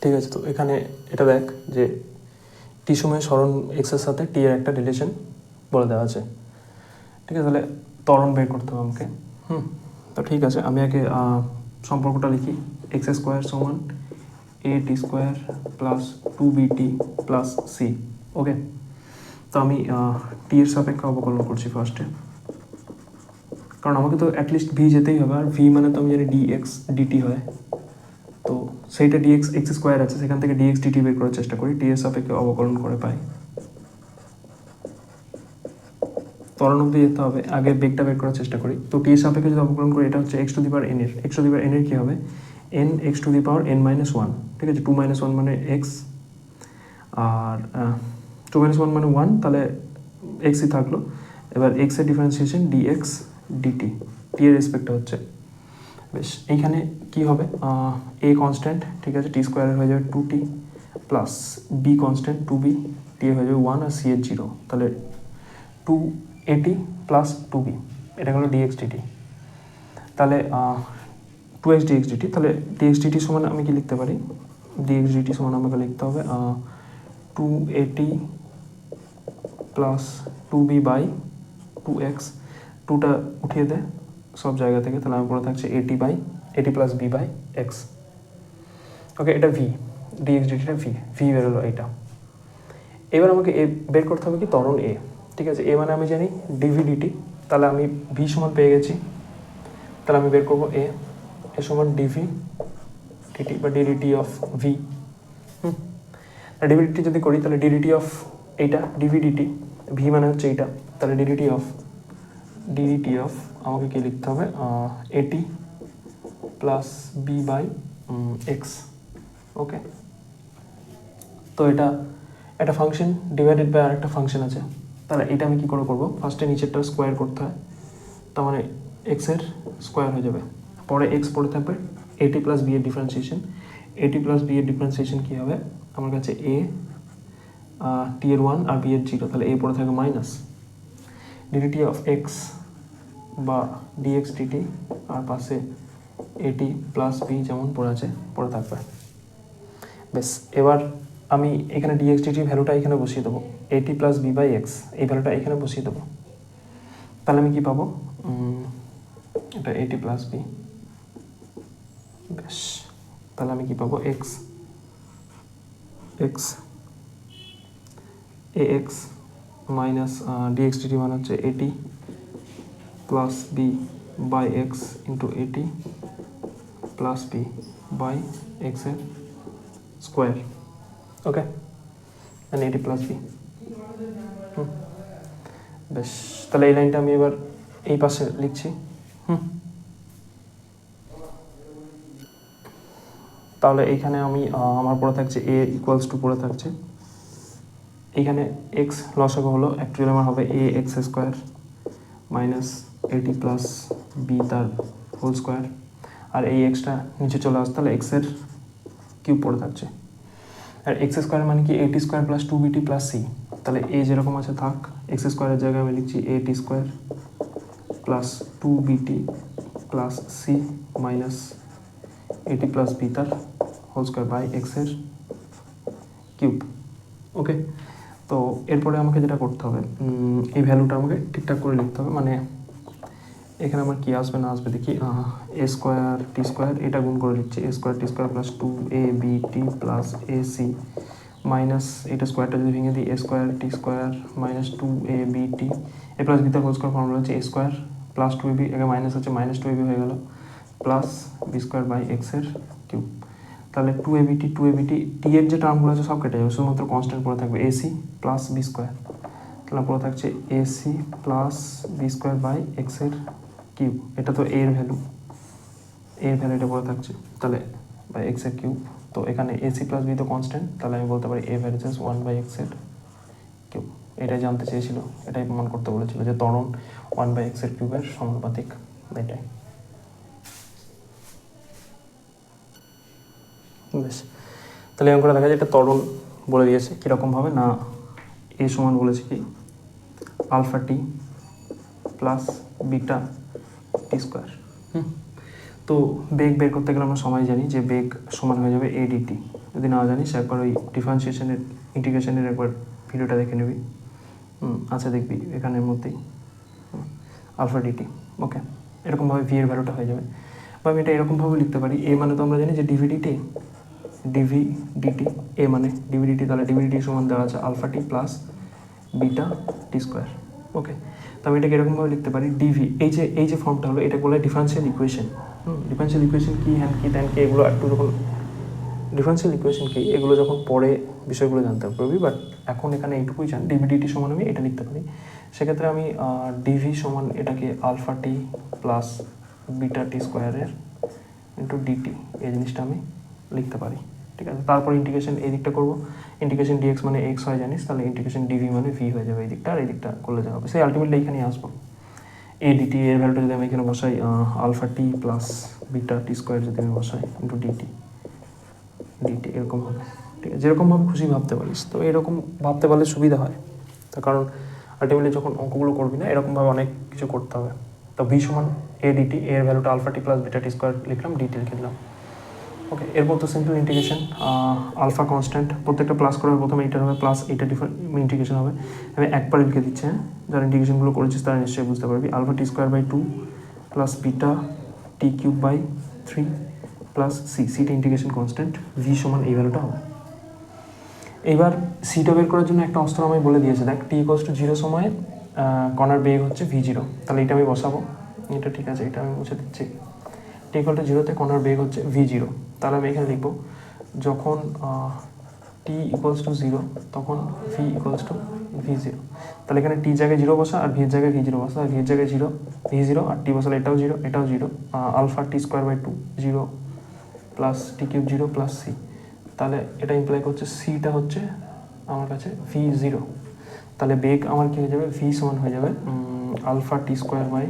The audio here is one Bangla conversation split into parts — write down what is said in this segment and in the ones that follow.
ঠিক আছে, তো এখানে এটা দেখ যে টি সময় স্মরণ এক্সের সাথে টি এর একটা রিলেশন বলে দেওয়া আছে। ঠিক আছে, তাহলে ত্বরণ বের করতে হবে আমাকে। হুম, তো ঠিক আছে, আমি আগে সম্পর্কটা লিখি। এক্স স্কোয়ার সমান A T square plus two B T plus C okay তো আমি টি এর সাপেক্ষে অবকলন করছি ফার্স্টে কারণ আমাকে তো অ্যাটলিস্ট ভি যেতেই হবে, আর ভি মানে তো আমি জানি ডি এক্স ডিটি হয়। সেইটা ডিএক্স এক্স স্কোয়ার আছে, সেখান থেকে ডিএক্স ডিটি বের করার চেষ্টা করি টি এর সাপেক্ষে অবকলন করে পাই। ত্বরণ অব্দি যেতে হবে, আগে বেগটা বের করার চেষ্টা করি। তো টি এর সাপেক্ষে যদি অবকলন করি, এটা হচ্ছে X to the power N এর। X to the power N এর কী হবে? N X to the power N minus one ঠিক আছে? টু মাইনাস ওয়ান মানে এক্স আর টু মাইনাস ওয়ান মানে ওয়ান তাহলে এক্সই থাকল। এবার এক্সের differentiation D X DT T এর রেসপেক্টে হচ্ছে। বেশ, এইখানে কি হবে? এ কনস্ট্যান্ট ঠিক আছে টি স্কোয়ারের হয়ে যাবে two T plus B constant two B T হয়ে যাবে ওয়ান আর সি এর জিরো তাহলে two AT plus two B এটা হলো ডিএক্স ডিটি তাহলে টু এক্স ডিএক্স ডিটি তাহলে ডিএক্স ডিটি সমান আমি কি লিখতে পারি? ডিএক্স ডিটি সমান আমাকে লিখতে হবে two AT plus two B by two X টুটা উঠিয়ে দেয় সব জায়গা থেকে, তাহলে আমি পড়ে থাকছে AT by AT plus B by X okay এটা ভি ডিএক্স ডিটিটা ভি ভি বেরোলো এটা। এবার আমাকে এ বের করতে হবে কি তরণ এ ঠিক আছে এ মানে আমি জানি ডিভিডিটি তাহলে আমি ভি সমান পেয়ে গেছি। তাহলে আমি বের করব এ এ সমান ডিভি ডিটি বা DDT of V hmm? DVDT যদি করি, তাহলে ডিডিটি অফ এইটা ডিভিডিটি ভি মানে হচ্ছে এইটা। তাহলে ডিডিটি অফ ডিডিটি অফ আমাকে কি লিখতে হবে? AT plus B by X okay তো এটা, একটা ফাংশন ডিভাইডেড বাই আরেকটা ফাংশন আছে। তাহলে এটা আমি কী করে করব? ফার্স্টে নিচেরটা স্কোয়ার করতে হয়। তার মানে এক্সের স্কোয়ার হয়ে যাবে। পরে এক্স পড়ে থাকবে এটি প্লাস বি এর ডিফারেন্সিয়েশন এটি প্লাস বি এর ডিফারেন্সিয়েশন কী হবে? আমার কাছে এ টি এর ওয়ান আর বি এর জিরো তাহলে এ পড়ে থাকবে মাইনাস ডিডিটি অফ এক্স বা ডিএক্স ডিটি আর পাশে এটি প্লাস বি যেমন পড়ে আছে, পড়ে থাকবে। বেশ, এবার আমি এখানে ডিএক্স ডিটি ভ্যালুটা এখানে বসিয়ে দেবো। এটি প্লাস বি বাই এক্স এই ভ্যালুটা এখানে বসিয়ে দেবো। তাহলে আমি কি পাবো? এটা এটি প্লাস বি বেশ, তাহলে আমি কি পাবো? X X A X minus DX DT মানে হচ্ছে AT plus B by X into AT plus B by এক্সের square okay and AT plus B বেশ, তাহলে এই লাইনটা আমি এবার এই পাশে লিখছি। হুম তাহলে এইখানে আমি আমার পড়ে থাকছে এ ইকুয়ালস টু পড়ে থাকছে। এইখানে এক্স লসাগু হলো অ্যাকচুয়ালি আমার হবে A X square minus AT plus B তার হোল স্কোয়ার আর এই এক্সটা নিচে চলে আসতে তাহলে এক্সের কিউব পড়ে থাকছে। আর এক্স স্কোয়ার মানে কি? AT square plus two BT plus C তাহলে এ যেরকম আছে থাক এক্স স্কোয়ারের জায়গায় আমি লিখছি A T square plus two BT plus C minus AT plus B তার হোল স্কোয়ার বাই এক্সের কিউব ওকে তো এরপরে আমাকে যেটা করতে হবে এই ভ্যালুটা আমাকে ঠিকঠাক করে লিখতে হবে মানে এখানে আমার কি আসবে না আসবে দেখি এ স্কোয়ার টি স্কোয়ার এটা গুণ করে লিখছি A square T square plus two A B T plus A C minus এটা স্কোয়ারটা যদি ভেঙে দিই A square T square minus two A B T A plus বিতে হোল স্কোয়ার ফর্মুলা হচ্ছে A square plus two B এখানে মাইনাস হচ্ছে মাইনাস টু বি হয়ে গেল প্লাস বি স্কোয়ার বাই এক্সের কিউব তাহলে two A BT two A বিটি টি এর যে টার্মগুলো আছে সব কেটে যাবে, শুধুমাত্র কনস্ট্যান্ট পড়ে থাকবে এসি প্লাস বি স্কোয়ার তাহলে পড়ে থাকছে AC plus B square by এক্সের কিউব, এটা তো এর ভ্যালু এর ভ্যালু এটা বলে থাকছে। তাহলে বাই এক্সের কিউব, তো এখানে এসি প্লাস বি তো কনস্ট্যান্ট তাহলে আমি বলতে পারি এ ভ্যালুসেস ওয়ান বাই এক্সের কিউব। এটাই জানতে চেয়েছিল, এটাই প্রমাণ করতে বলেছিল যে ত্বরণ ওয়ান বাই এক্সের কিউবের সমানুপাতিক এটাই। বেশ, তাহলে এরকম করে দেখা যায় এটা ত্বরণ বলে দিয়েছে কীরকমভাবে না এ সমান বলেছে কি? Alpha T plus beta T square তো বেগ বের করতে গেলে আমরা সময় জানি যে বেগ সমান হয়ে যাবে এডিটি যদি না জানিস, একবার ওই ডিফারেন্সিয়েশনের ইন্টিগ্রেশনের একবার ভিডিওটা দেখে নিবি। আচ্ছা দেখবি এখানের মধ্যেই। আলফা ডিটি ওকে এরকমভাবে ভি এর ভ্যালুটা হয়ে যাবে। বা আমি এটা এরকমভাবে লিখতে পারি। এ মানে তো আমরা জানি যে ডিভিডিটি ডিভি ডিটি এ মানে ডিভিডিটি তাহলে ডিভিডিটি সমান দেওয়া আছে alpha T plus beta T square okay তো আমি এটাকে এরকমভাবে লিখতে পারি ডিভি এই যে এই যে ফর্মটা হলো, এটা বলে ডিফারেন্সিয়াল ইকুয়েশন ডিফারেন্সিয়াল ইকুয়েশন কী, হ্যান কী, ত্যান কি, এগুলো একটু যখন ডিফারেন্সিয়াল ইকুয়েশন কী, এগুলো যখন পরে বিষয়গুলো জানতে পারবি বাট এখন এখানে এইটুকুই জান ডিভিডিটি সমান আমি এটা লিখতে পারি। সেক্ষেত্রে আমি ডিভি সমান এটাকে alpha T plus beta T স্কোয়ারের ইন্টু ডিটি এই জিনিসটা আমি লিখতে পারি। ঠিক আছে? তারপর ইন্টিগ্রেশন এই দিকটা করব। ইন্টিগ্রেশন ডিএক্স মানে এক্স হয় জানিস? তাহলে ইন্টিগ্রেশন ডিভি মানে ভি হয়ে যাবে এই দিকটা, আর এই দিকটা করলে যা হবে। সেই আলটিমেটলি এখানেই আসব। এ ডিটি এর ভ্যালুটা যদি আমি এখানে বসাই alpha T plus beta T square যদি আমি বসাই ইন্টু ডিটি ডিটি এরকম হবে। ঠিক আছে? যেরকমভাবে খুশি ভাবতে পারিস। তো এরকম ভাবতে পারলে সুবিধা হয়। তার কারণ আলটিমেটলি যখন অঙ্কগুলো করবি না, এরকমভাবে অনেক কিছু করতে হবে। তো ভি সমান এ ডিটি এর ভ্যালুটা alpha T plus beta T square লিখলাম ডিটি লিখে দিলাম। ওকে এরপর তো সিম্পল ইন্টিগ্রেশন আলফা কনস্ট্যান্ট প্রত্যেকটা প্লাস করার প্রথমে এইটার হবে প্লাস এইটা ডিফারেন্ট ইন্টিগ্রেশন হবে। আমি একবার লিখে দিচ্ছি হ্যাঁ? যারা ইন্টিগ্রেশনগুলো করেছিস, তারা নিশ্চয়ই বুঝতে পারবি। Alpha t square by two plus beta t cube by three plus c সিটা ইন্টিগ্রেশন কনস্ট্যান্ট ভি সমান এই ভ্যালুটা হবে। এবার সিটা বের করার জন্য একটা অস্ত্র আমি বলে দিয়েছি, দেখ টি ইকোয়াস টু জিরো সময়ে কণার বেগ হচ্ছে ভি জিরো তাহলে এটা আমি বসাবো। এটা ঠিক আছে, এটা আমি মুছে দিচ্ছি। টি টু জিরোতে কণার বেগ হচ্ছে ভি জিরো তাহলে আমি এখানে লিখব, যখন টি ইকুয়ালস টু জিরো তখন v equals to v zero তাহলে এখানে টি জায়গায় জিরো বসা আর ভির জায়গায় ভি জিরো বসা। আর ভির জায়গায় জিরো ভি জিরো আর টি বসালে এটাও জিরো এটাও zero alpha t square by two zero plus t cube zero plus c তাহলে এটা ইমপ্লাই করছে সিটা হচ্ছে আমার কাছে ভি জিরো তাহলে বেগ আমার কী হয়ে যাবে? ভি সমান হয়ে যাবে alpha t square by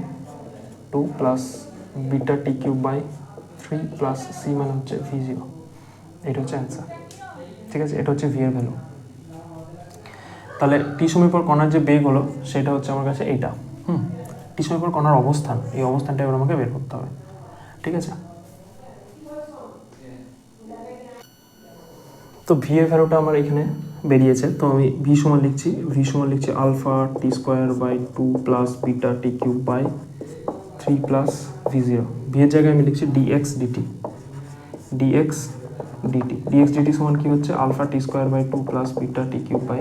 two plus beta t cube by three plus c মানে হচ্ছে ভি জিরো। এটা হচ্ছে অ্যান্সার ঠিক আছে? এটা হচ্ছে ভি এর ভ্যালু তাহলে টি সময় পর কণার যে বেগ হলো, সেটা হচ্ছে আমার কাছে এইটা। হুম? টি সময় পর কণার অবস্থান, এই অবস্থানটা এবার আমাকে বের করতে হবে। ঠিক আছে? তো ভি এর ভ্যালুটা আমার এখানে বেরিয়েছে। তো আমি ভি সমান লিখছি ভি সমান লিখছি alpha t square by two plus beta t cube by three plus v zero. V এর জায়গায় আমি লিখছি dx dt dx dt dx dt সমান কী হচ্ছে? Alpha t square by two plus beta t cube by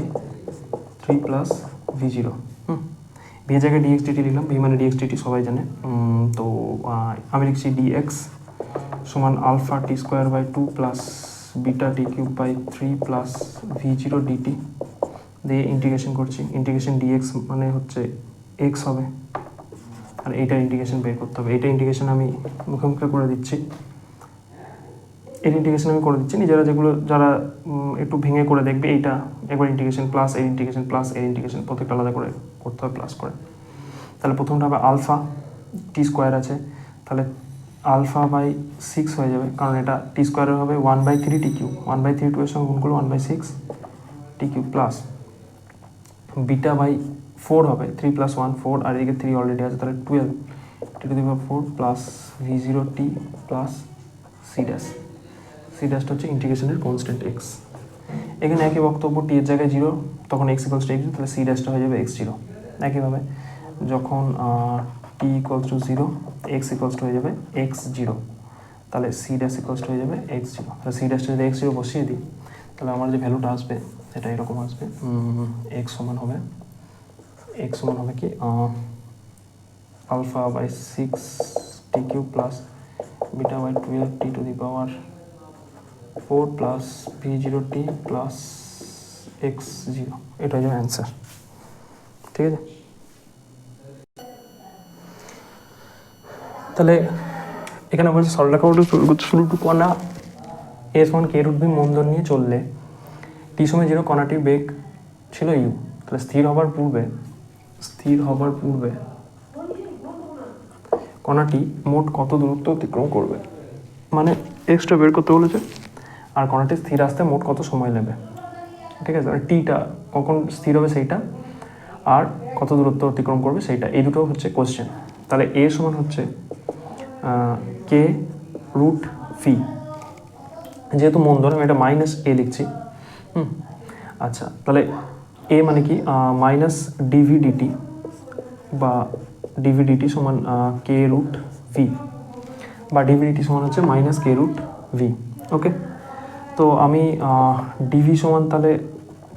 three plus v zero. Hmm? V এর জায়গায় ডিএক্স ডিটি লিখলাম। ভি মানে ডিএক্স ডিটি সবাই জানে। তো আমি লিখছি ডিএক্স সমান alpha t square by two plus beta t cube by three plus v zero dt দিয়ে ইন্টিগ্রেশন করছি। ইন্টিগ্রেশন ডিএক্স মানে হচ্ছে এক্স হবে। আর এইটা ইন্টিগ্রেশন বের করতে হবে। এইটা ইন্টিগ্রেশন আমি মুখে মুখে করে দিচ্ছি। এর ইন্টিগ্রেশন আমি করে দিচ্ছি নিজেরা যেগুলো, যারা একটু ভেঙে করে দেখবে এইটা একবার ইন্টিগ্রেশন প্লাস এর ইন্টিগ্রেশন প্লাস এর ইন্টিগ্রেশন প্রত্যেকটা আলাদা করে করতে হবে প্লাস করে। তাহলে প্রথমটা হবে আলফা টি স্কোয়ার আছে। তাহলে আলফা বাই সিক্স হয়ে যাবে, কারণ এটা টি স্কোয়ারের হবে one by three t cube one by three two এর সঙ্গে গুণ করলে one by six t cube plus beta by four হবে থ্রি প্লাস ওয়ান ফোর আর এদিকে থ্রি অলরেডি আছে, তাহলে twelve t to the power four plus v zero t plus c dash c ড্যাশটা হচ্ছে ইন্টিগ্রেশনের কনস্ট্যান্ট এক্স এখানে একই বক্তব্য টি এর জায়গায় জিরো তখন এক্স ইকলস টু এক্স তাহলে সি ড্যাশটা হয়ে যাবে এক্স জিরো একইভাবে যখন t equals to zero x equals হয়ে যাবে এক্স জিরো তাহলে সি ড্যাশ ইকলস হয়ে যাবে এক্স জিরো তাহলে সি ড্যাশটা যদি এক্স জিরো বসিয়ে দিই, তাহলে আমার যে ভ্যালুটা আসবে, সেটা এরকম আসবে এক্স সমান হবে এক্স সমান হবে কি? Alpha by six t cube plus beta by twelve t to the power four plus v zero t plus x zero এটা হচ্ছে অ্যান্সার ঠিক আছে? তাহলে এখানে বলছে সরলরেখা উঠে শুরু টু কণা এ সমান কে রুট বি মন্দন নিয়ে চললে টি সময় জিরো কণাটির বেগ ছিল ইউ তাহলে স্থির হবার পূর্বে স্থির হবার পূর্বে কণাটি মোট কত দূরত্ব অতিক্রম করবে? মানে এক্সট্রা বের করতে বলেছে। আর কণাটি স্থির আসতে মোট কত সময় নেবে? ঠিক আছে আর টিটা কখন স্থির হবে সেইটা? আর কত দূরত্ব অতিক্রম করবে সেইটা? এই দুটো হচ্ছে কোশ্চেন তাহলে এ সমান হচ্ছে কে রুট ফি যেহেতু মন ধরে আমি এটা মাইনাস এ লিখছি, হুম আচ্ছা তাহলে এ মানে কি মাইনাস ডিভিডিটি বা ডিভিডিটি সমান কে রুট ভি বা ডিভিডিটি সমান হচ্ছে minus k root v okay তো আমি ডিভি সমান তাহলে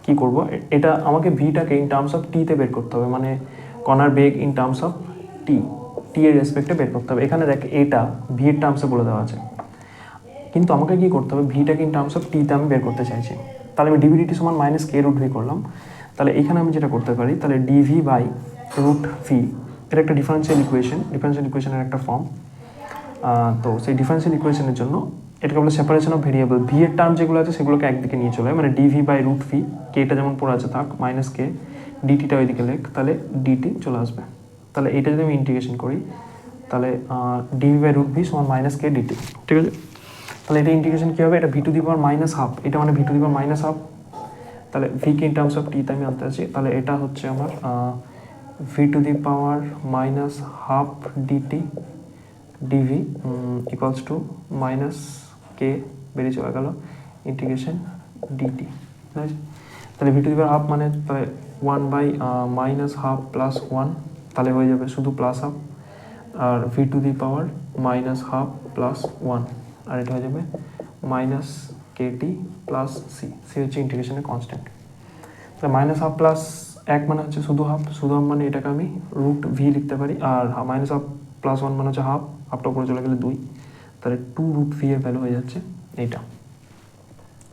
কি করব? এটা আমাকে ভিটাকে ইন টার্মস অফ টিতে বের করতে হবে মানে কণার বেগ in terms of t t এর রেসপেক্টে বের করতে হবে। এখানে দেখ এটা ভি এর টার্মসে বলে দেওয়া আছে। কিন্তু আমাকে কি করতে হবে? ভিটাকে ইন টার্মস অফ টিতে আমি বের করতে চাইছি। তাহলে আমি ডিভিডিটি সমান মাইনাস কে রুট ভি করলাম। তাহলে এখানে আমি যেটা করতে পারি, তাহলে ডিভি বাই রুট ভি এটা একটা ডিফারেন্সিয়াল ইকুয়েশন ডিফারেন্সিয়াল ইকুয়েশনের একটা ফর্ম তো সেই ডিফারেন্সিয়াল ইকুয়েশনের জন্য এটাকে বলে সেপারেশন অফ ভেরিয়েবল ভি এর টার্ম যেগুলো আছে সেগুলোকে একদিকে নিয়ে চলে মানে ডিভি বাই রুট ভি কেটা যেমন পড়ে আছে থাক মাইনাস কে ডিটিটা ওইদিকে লেখ, তাহলে ডিটি চলে আসবে। তাহলে এটা যদি আমি ইন্টিগ্রেশন করি, তাহলে ডিভি বাই রুট ভি সমান মাইনাস কে ডিটি ঠিক আছে? তাহলে এটা ইন্টিগ্রেশন কী হবে? এটা v to the power minus half এটা মানে v to the power minus half তাহলে ভি কে ইন টার্মস অফ টিতে আমি আনতে আছি। তাহলে এটা হচ্ছে আমার v to the power minus half dt dv equals to minus k বেরিয়ে চলে গেল ইন্টিগ্রেশন ডিটি তাহলে v to the power half মানে তাহলে one by minus half plus one তাহলে হয়ে যাবে শুধু plus half R v to the power minus half plus one আর এটা হয়ে যাবে minus kt plus c c হচ্ছে ইন্টিগ্রেশনের কনস্ট্যান্ট তাহলে মাইনাস হাফ প্লাস এক মানে হচ্ছে শুধু হাফ শুধু হাফ মানে এটাকে আমি রুট ভি লিখতে পারি, আর মাইনাস হাফ প্লাস ওয়ান মানে হচ্ছে হাফ হাফটা উপরে চলে গেলে দুই। তাহলে টু রুট ভি এর ভ্যালু হয়ে যাচ্ছে এইটা।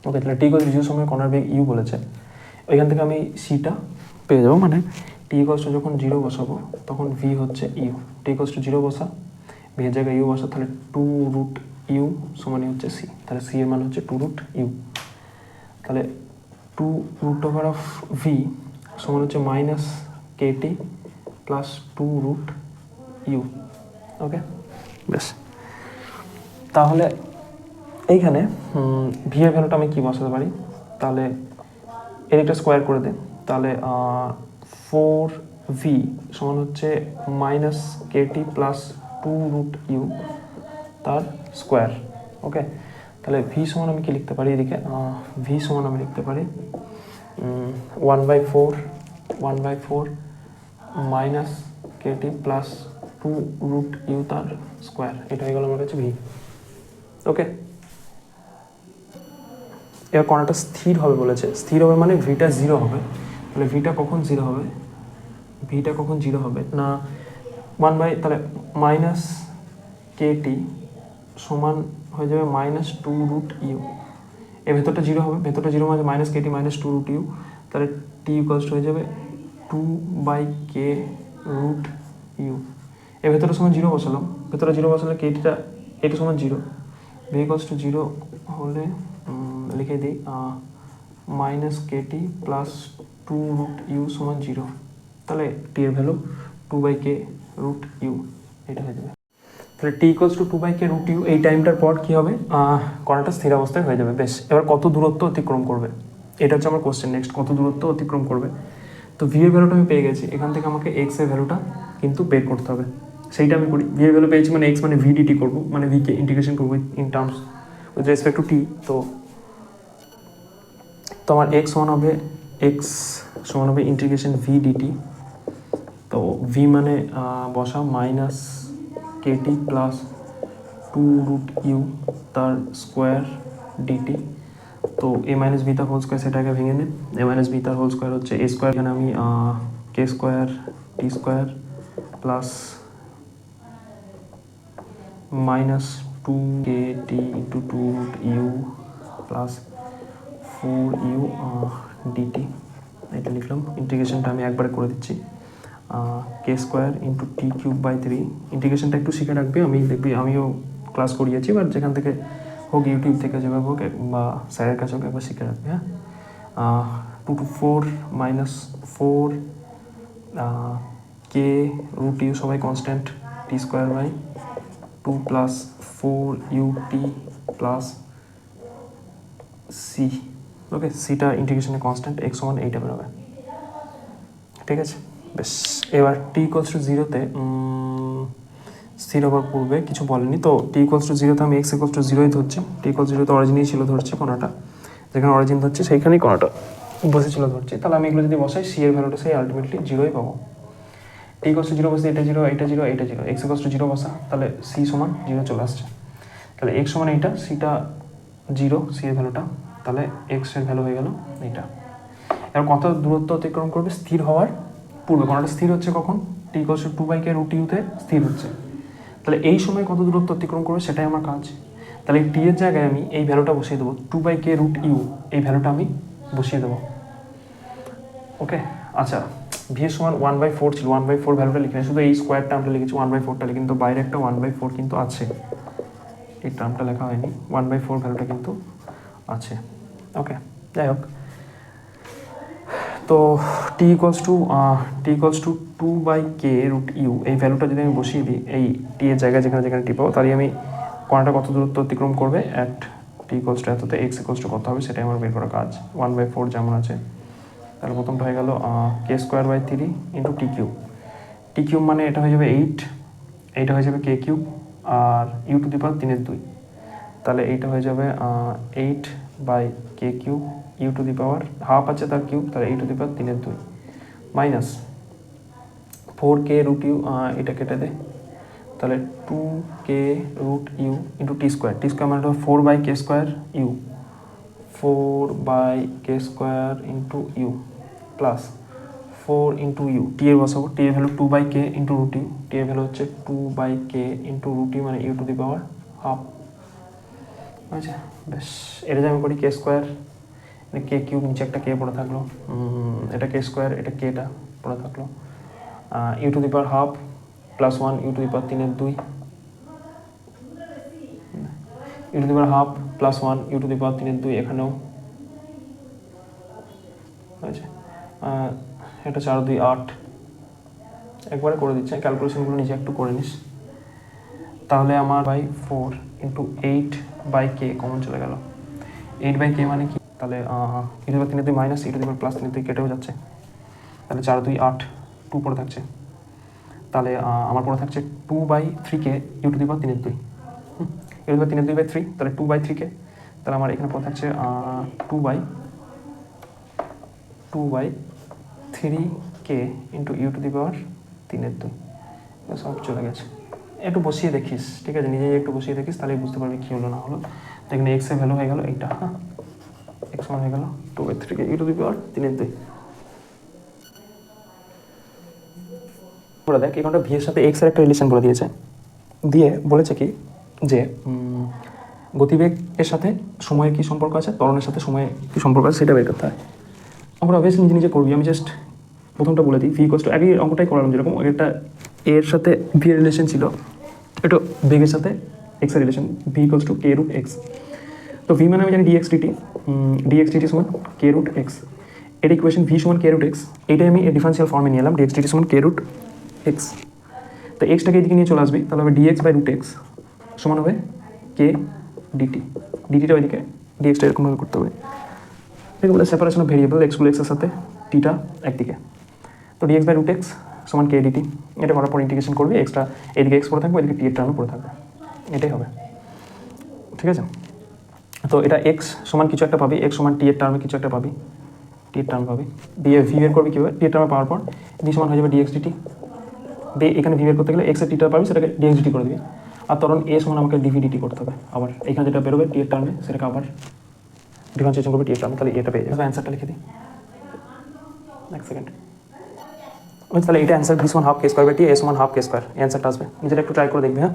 ওকে তাহলে টি ইকোয়াল জিরো সময় কর্নার বেগ ইউ বলেছে। ওইখান থেকে আমি সিটা পেয়ে যাব মানে টি ইকোয়ালস টু যখন জিরো বসাবো, তখন ভি হচ্ছে u t equals to zero বসা ভি জায়গায় ইউ বসা, তাহলে টু রুট ইউ সমানই হচ্ছে সি। তাহলে সি এর মান হচ্ছে টু রুট ইউ। তাহলে two root over of v সমান হচ্ছে minus kt plus two root u okay বেশ। তাহলে এইখানে ভি এর ভ্যালুটা আমি কী বসাতে পারি? তাহলে এর একটা স্কোয়ার করে দিন। তাহলে ফোর ভি সমান হচ্ছে minus kt plus two root u তার স্কোয়ার ওকে তাহলে ভি সমান আমি কি লিখতে পারি এদিকে? ভি সমান আমি লিখতে পারি one by four one by four minus kt plus two root u তার স্কোয়ার, এটা হয়ে গেল আমার কাছে ভি ওকে এবার কণাটা স্থির হবে বলেছে, স্থির হবে মানে ভিটা জিরো হবে, তাহলে ভিটা কখন জিরো হবে? ভিটা কখন জিরো হবে? না ওয়ান বাই তাহলে মাইনাস কেটি সমান হয়ে যাবে মাইনাস টু রুট ইউ এর ভেতরটা জিরো হবে, ভেতরটা জিরো মানে minus kt minus two root u তাহলে টি কস্ট হয়ে যাবে two by k root u এর ভেতরটা সমান জিরো বসালাম। ভেতরে জিরো বসালে কেটিটা এটা সমান জিরো ভি কস্ট জিরো হলে লিখে দিই minus kt plus two root u সমান জিরো তাহলে টি এর value two by k root u এটা হয়ে যাবে। তাহলে t equals to two by k root u এই টাইমটার পর কী হবে? কণাটা স্থির অবস্থায় হয়ে যাবে। বেশ, এবার কত দূরত্ব অতিক্রম করবে? এটা হচ্ছে আমার কোশ্চেন নেক্সট কত দূরত্ব অতিক্রম করবে? তো ভি এর ভ্যালুটা আমি পেয়ে গেছি। এখান থেকে আমাকে এক্সের ভ্যালুটা কিন্তু বের করতে হবে। সেইটা আমি করি। ভি এর ভ্যালু পেয়েছি মানে এক্স মানে ভি ভিডিটি করব মানে ভিকে ইন্টিগ্রেশন করব in terms with respect to t তো তো আমার এক্স সমান হবে এক্স সমান হবে ইন্টিগ্রেশন ভি ডিটি তো ভি মানে বসা minus kt plus two root u তার স্কোয়ার ডিটি তো এ মাইনাস বি তার হোল স্কোয়ার সেটাকে ভেঙে নে। এ মাইনাস বি তার হোল স্কোয়ার হচ্ছে এ স্কোয়ার এখানে আমি k square t square plus minus two k t into two root u plus four u dt এটা লিখলাম। ইন্টিগ্রেশনটা আমি একবারে করে দিচ্ছি। K square into t cube by three ইন্টিগ্রেশনটা একটু শিখে রাখবে, আমি দেখবি, আমিও ক্লাস করিয়েছি বাট যেখান থেকে হোক ইউটিউব থেকে যেভাবে হোক বা স্যারের কাছে হোক একবার শিখে রাখবে হ্যাঁ? Two two four minus four k root u সবাই constant t square by two plus four u t plus c okay সিটা ইন্টিগ্রেশনে কনস্ট্যান্ট এক্স ওয়ান এইটা বেরোবে, ঠিক আছে? বেশ, এবার টি ইকোয়ালস টু জিরোতে স্থির হবার পূর্বে কিছু বলেনি। তো টি ইকোয়ালস টু জিরোতে আমি এক্স ইকোয়ালস টু জিরোই ধরছি। টি ইকোয়ালস জিরোতে অরিজিনই ছিল ধরছি কোনোটা। যেখানে অরিজিন ধরছি সেইখানেই কোনোটা। বসেছিল ধরছি। তাহলে আমি এগুলো যদি বসাই সি এর ভ্যালুটা সেই আলটিমেটলি জিরোই পাবো। টি ইকোয়ালস টু জিরো বসে এটা জিরো এটা জিরো এটা zero x equals to zero বসা, তাহলে সি সমান জিরো চলে আসছে। তাহলে এক্স সমান এইটা সিটা জিরো সি এর ভ্যালুটা তাহলে এক্সের ভ্যালু হয়ে গেল এইটা। এবার কত দূরত্ব অতিক্রম করবে? স্থির হওয়ার পূর্বে কোনটা স্থির হচ্ছে কখন? T equals to two by k root ইউতে স্থির হচ্ছে। তাহলে এই সময় কত দূরত্ব অতিক্রম করবে সেটাই আমার কাজ। তাহলে টি এর জায়গায় আমি এই ভ্যালুটা বসিয়ে দেবো, two by k root u এই ভ্যালুটা আমি বসিয়ে দেবো। ওকে আচ্ছা ভি এর সমান ওয়ান বাই ফোর ছিল ওয়ান বাই ফোর ভ্যালুটা লিখে শুধু এই স্কোয়ার টার্মটা লিখেছি ওয়ান বাই ফোরটা কিন্তু বাইরে একটা ওয়ান বাই ফোর কিন্তু আছে। এই টার্মটা লেখা হয়নি ওয়ান বাই ফোর ভ্যালুটা কিন্তু আছে। ওকে যাই হোক। তো t equals to t equals to two by k root u এই ভ্যালুটা যদি আমি বসিয়ে দিই, এই টি এর জায়গায় যেখানে যেখানে টি পাবো, তাহলে আমি কোনটা কত দূরত্ব অতিক্রম করবে? অ্যাট টি ইকোয়ালস টু এততে এক্স ইকোয়ালস টু কত হবে? সেটাই আমার বের করা কাজ। ওয়ান বাই ফোর যেমন আছে। তাহলে প্রথমটা হয়ে গেল k square by three into t cube t cube মানে এটা হয়ে যাবে এইট এইটা হয়ে যাবে কে কিউব আর ইউ টু দি পাওয়ার তিনের দুই তাহলে এইটা হয়ে যাবে eight by k cube u to the power half আছে তার কিউব তাহলে এই টু দি পাওয়ার তিনের দুই। Minus four k root u এটা কেটে দে। তাহলে two k root u into t square t square মানে four by k square u four by k square into u plus four into u t এর বসাবো। টি এর value two by k into root u t এর ভ্যালু হচ্ছে two by k into root u মানে u to the power half আচ্ছা বেশ এটা যে আমি করি কে স্কোয়ার কে কিউব নিচে একটা কে পড়ে থাকল। এটা কে স্কোয়ার এটা কেটা পড়ে থাকল। U to the half plus one u to the তিনের দুই u to the half plus one u to the তিনের দুই এখানেও আহ, এটা চার দুই আট। একবারে করে দিচ্ছে ক্যালকুলেশনগুলো নিজে একটু করে নিস। তাহলে আমার by four into eight by k common চলে গেল। এইট বাই কে মানে কি? তাহলে দিবার তিনের দুই মাইনাস ইটু দিবার প্লাস তিনের দুই কেটেও যাচ্ছে। তাহলে চার দুই আট টু পড়ে থাকছে। তাহলে আমার পড়ে থাকছে two by three k u to দিবার তিনের দুই। ইউ টু তিনের দুই বাই থ্রি তাহলে টু বাই থ্রি কে তাহলে আমার এখানে পড়ে থাকছে two by two by three k into u to the power তিনের দুই। সব চলে গেছে। একটু বসিয়ে দেখিস, ঠিক আছে? নিজেই একটু বসিয়ে দেখিস তাহলে বুঝতে পারবি কী হলো, না হলো। তো এখানে এক্সের ভ্যালু হয়ে গেল এইটা হ্যাঁ? এক্স মান হয়ে গেল। Two by three u to the power তিনের দুই। বলে দেখ, এখানটা ভি এর সাথে এক্সের একটা রিলেশন বলে দিয়েছে। দিয়ে বলেছে কি, যে গতিবেগ এর সাথে সময়ের কি সম্পর্ক আছে? ত্বরণের সাথে সময়ের কি সম্পর্ক আছে? সেটা বের করতে হয়। আমরা অবভিয়াসলি নিজে নিজে করবি। আমি জাস্ট প্রথমটা বলে দিই। ভি কোস্ট একই অঙ্কটাই করালাম যেরকম একটা এর সাথে ভি রিলেশন ছিল। এটা বেগের সাথে এক্সের relation v equals to k root x তো ভি মানে আমি জানি ডিএক্স ডিটি ডিএক্স ডিটি সমান কে রুট এক্স এটা ইকুয়েশন ভি সমান কে রুট এক্স এটাই আমি ডিফারেন্সিয়াল ফর্মে নিয়ে এলাম ডিএক্স ডিটি সমান কে রুট এক্স তো এক্সটাকে এদিকে নিয়ে চলে আসবি, তাহলে হবে ডিএক্স বাই রুট এক্স সমান হবে কে ডিটি ডিটিটা ওইদিকে ডিএক্সটা এরকমভাবে করতে হবে। এটাকে বলে সেপারেশন অফ ভেরিয়েবল এক্সগুলো এক্সের সাথে টিটা একদিকে। তো ডিএক্স বাই রুট এক্স সমান কে ডিটি এটা করার পর ইন্টিগ্রেশন করবি এক্সট্রা এদিকে এক্স পড়ে থাকবে এদিকে টি এর টার্মও পড়ে থাকবে। এটাই হবে। ঠিক আছে? তো এটা এক্স সমান কিছু একটা পাবি এক্স সমান টি এর টার্মে কিছু একটা পাবি। টি এর টার্ম পাবি। দিয়ে ভি বের করবি কীভাবে? টি এর টার্মে পাওয়ার পর ভি সমান হয়ে যাবে ডিএক্স ডিটি দিয়ে এখানে ভি বের করতে গেলে এক্সের টিটা পাবি সেটাকে ডিএক্স ডিটি করে দিবি। আর তখন এ সমান আমাকে ডিভি ডিটি করতে হবে। আবার এখানে যেটা বেরোবে টি এর টার্মে সেটাকে আবার ডিফারেন্সিয়েশন করবে টি এর টার্মে তাহলে এটা পেয়ে যাবে। অ্যান্সারটা লিখে দিই। এক সেকেন্ড তাহলে এটা অ্যান্সার ভি সমান half k square by t a সমান হাফ কে স্কোয়ার অ্যান্সারটা আসবে নিজেরা একটু ট্রাই করে দেখবি হ্যাঁ